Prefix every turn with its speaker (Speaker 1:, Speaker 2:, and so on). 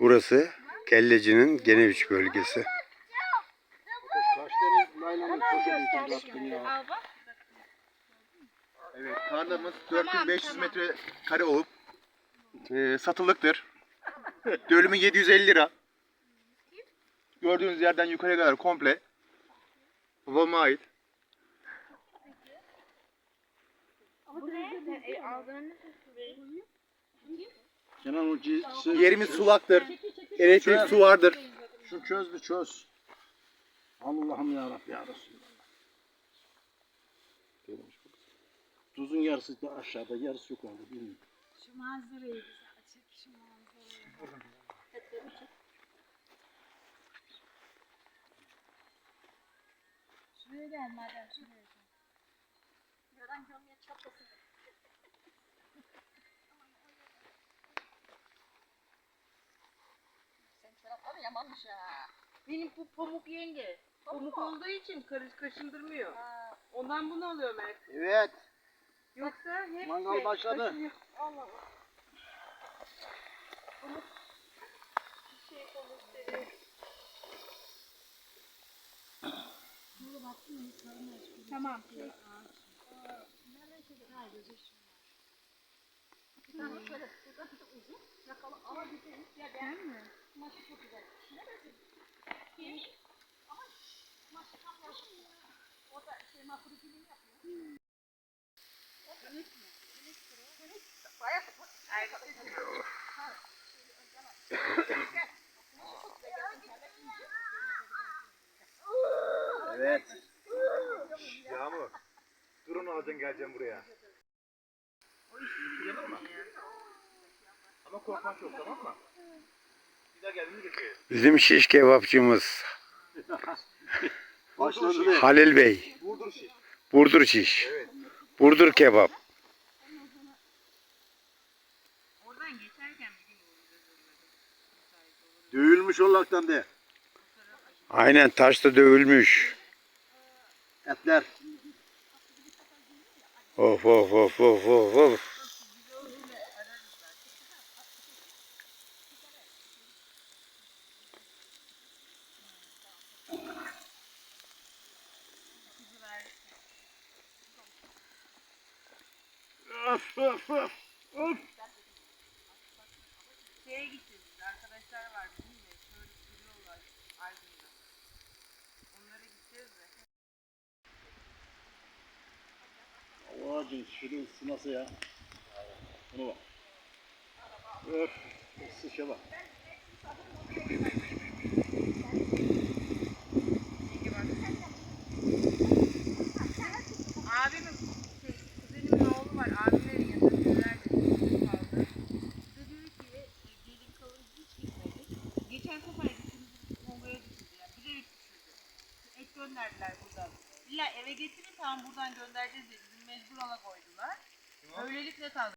Speaker 1: Burası Kellecinin Geneviç bölgesi.
Speaker 2: Evet, tarlamız 4500 metre kare olup e, satılıktır. Dönümü 750 lira. Gördüğünüz yerden yukarıya kadar komple babama ait.
Speaker 3: Bu ne? E?
Speaker 4: Kenan o ci- şey-
Speaker 2: Yerimiz sulaktır. Elektrik su vardır.
Speaker 4: Şu çöz bir çöz. Allah'ım ya Rabbi ya Resulallah. Tuzun yarısı da aşağıda, yarısı yukarıda. Bilmiyorum.
Speaker 5: Şu manzarayı bize açık, şu manzarayı. Şuraya gel madem, şuraya gel. Yaran gömleğe çatlasın.
Speaker 3: Yamanmış ha. Benim bu pamuk yenge. Pamuk olduğu için karış kaşındırmıyor. Ondan bunu alıyorum hep.
Speaker 4: Evet.
Speaker 3: Yoksa hep
Speaker 4: Mangal
Speaker 3: şey,
Speaker 4: başladı.
Speaker 3: kaşınıyor. Allah Allah. Pamuk şey pamuk seviyor. Tamam.
Speaker 2: Evet. Yağmur. Durun alacaksın geleceğim buraya. Yapalım mı? Ama korkmak yok tamam mı? Bir daha getiririz.
Speaker 1: Bizim şiş kebapçımız? Halil Bey.
Speaker 2: Vurdur şiş.
Speaker 1: Burdur şiş.
Speaker 2: Evet.
Speaker 1: Burdur kebap.
Speaker 4: Dövülmüş olaktan de.
Speaker 1: Aynen taşta dövülmüş.
Speaker 4: Etler.
Speaker 1: Of of of of of of.
Speaker 4: Öf öf öf. Öf.
Speaker 3: Şeye biz. Arkadaşlar var
Speaker 4: Ağacın şurada ısınası ya. Bunu bak. Öf.
Speaker 3: Abimin şey, kuzenimin oğlu var. Abimlerin yanında neler de kaldı. E, gelin kalın hiç. Geçen sefer gittiğimizde Konga'ya düşürdü. Yani bilerek düşürdü. Et gönderdiler buradan. İlla eve getirin tamam buradan göndereceğiz diye bizim mecbur ona koydular. Öylelikle kaldı.